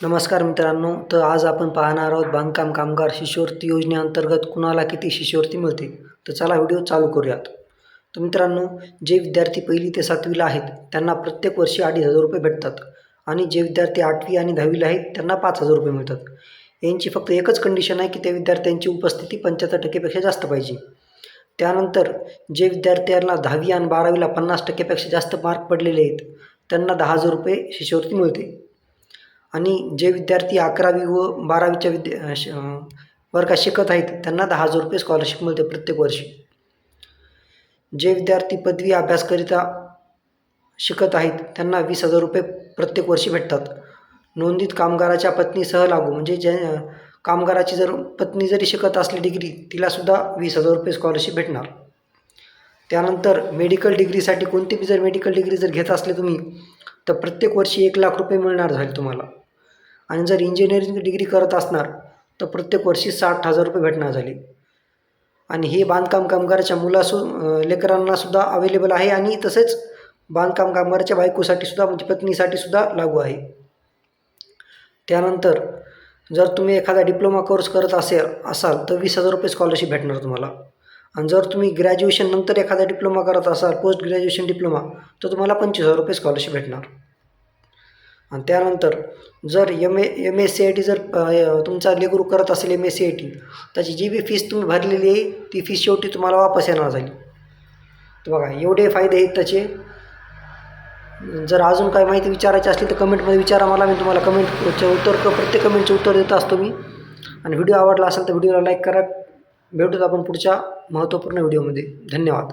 नमस्कार मित्रांनो तर आज आपण पाहणार आहोत बांधकाम कामगार शिष्यवृत्ती योजनेअंतर्गत कुणाला किती शिष्यवृत्ती मिळते? तर चला व्हिडिओ चालू करूयात. तर मित्रांनो जे विद्यार्थी पहिली ते सातवीला आहेत त्यांना प्रत्येक वर्षी अडीच हजार रुपये भेटतात. आणि जे विद्यार्थी आठवी आणि दहावीला आहेत त्यांना पाच हजार रुपये मिळतात. यांची फक्त एकच कंडिशन आहे की त्या विद्यार्थ्यांची उपस्थिती पंच्याहत्तर टक्केपेक्षा जास्त पाहिजे. त्यानंतर जे विद्यार्थ्यांना दहावी आणि बारावीला पन्नास टक्केपेक्षा जास्त मार्क पडलेले आहेत त्यांना दहा हजार रुपये शिष्यवृत्ती मिळते. आणि जे विद्यार्थी अकरावी व बारावीच्या विद्या श वर्गात शिकत आहेत त्यांना दहा हजार रुपये स्कॉलरशिप मिळते प्रत्येक वर्षी. जे विद्यार्थी पदवी अभ्यासकरिता शिकत आहेत त्यांना वीस हजार रुपये प्रत्येक वर्षी भेटतात. नोंदीत कामगाराच्या पत्नीसह लागू म्हणजे जे कामगाराची जर पत्नी जरी शिकत असली डिग्री तिलासुद्धा वीस हजार रुपये स्कॉलरशिप भेटणार. त्यानंतर मेडिकल डिग्रीसाठी कोणती बी जर मेडिकल डिग्री जर घेत असले तुम्ही तर प्रत्येक वर्षी एक लाख रुपये मिळणार झाले तुम्हाला. आणि जर इंजिनिअरिंग डिग्री करत असणार तर प्रत्येक वर्षी साठ हजार रुपये भेटणार झाले. आणि हे बांधकाम कामगाराच्या मुलासु लेकरांनासुद्धा अवेलेबल आहे आणि तसेच बांधकाम कामगाराच्या बायकोसाठी सुद्धा म्हणजे पत्नीसाठी सुद्धा लागू आहे. त्यानंतर जर तुम्ही एखादा डिप्लोमा कोर्स करत असेल असाल तर वीस हजार रुपये स्कॉलरशिप भेटणार तुम्हाला. आणि जर तुम्ही ग्रॅज्युएशन नंतर एखादा डिप्लोमा करत असाल पोस्ट ग्रॅज्युएशन डिप्लोमा तर तुम्हाला पंचवीस हजार रुपये स्कॉलरशिप भेटणार. आणि त्यानंतर जर M A M S C I T जर तुमचा लेगुरु करत असेल M S C I T त्याची जी बी फीस तुम्ही भरलेली आहे ती फीस शेवटी तुम्हाला वापस येणार झाली. तर बघा एवढे फायदे आहेत त्याचे. जर अजून काही माहिती विचारायची असली तर कमेंटमध्ये विचारा मला मी तुम्हाला कमेंटचं उत्तर प्रत्येक कमेंटचे उत्तर देत असतो मी. आणि व्हिडिओ आवडला असेल तर व्हिडिओला लाईक करा. भेटूत आपण पुढच्या महत्त्वपूर्ण व्हिडिओमध्ये. धन्यवाद.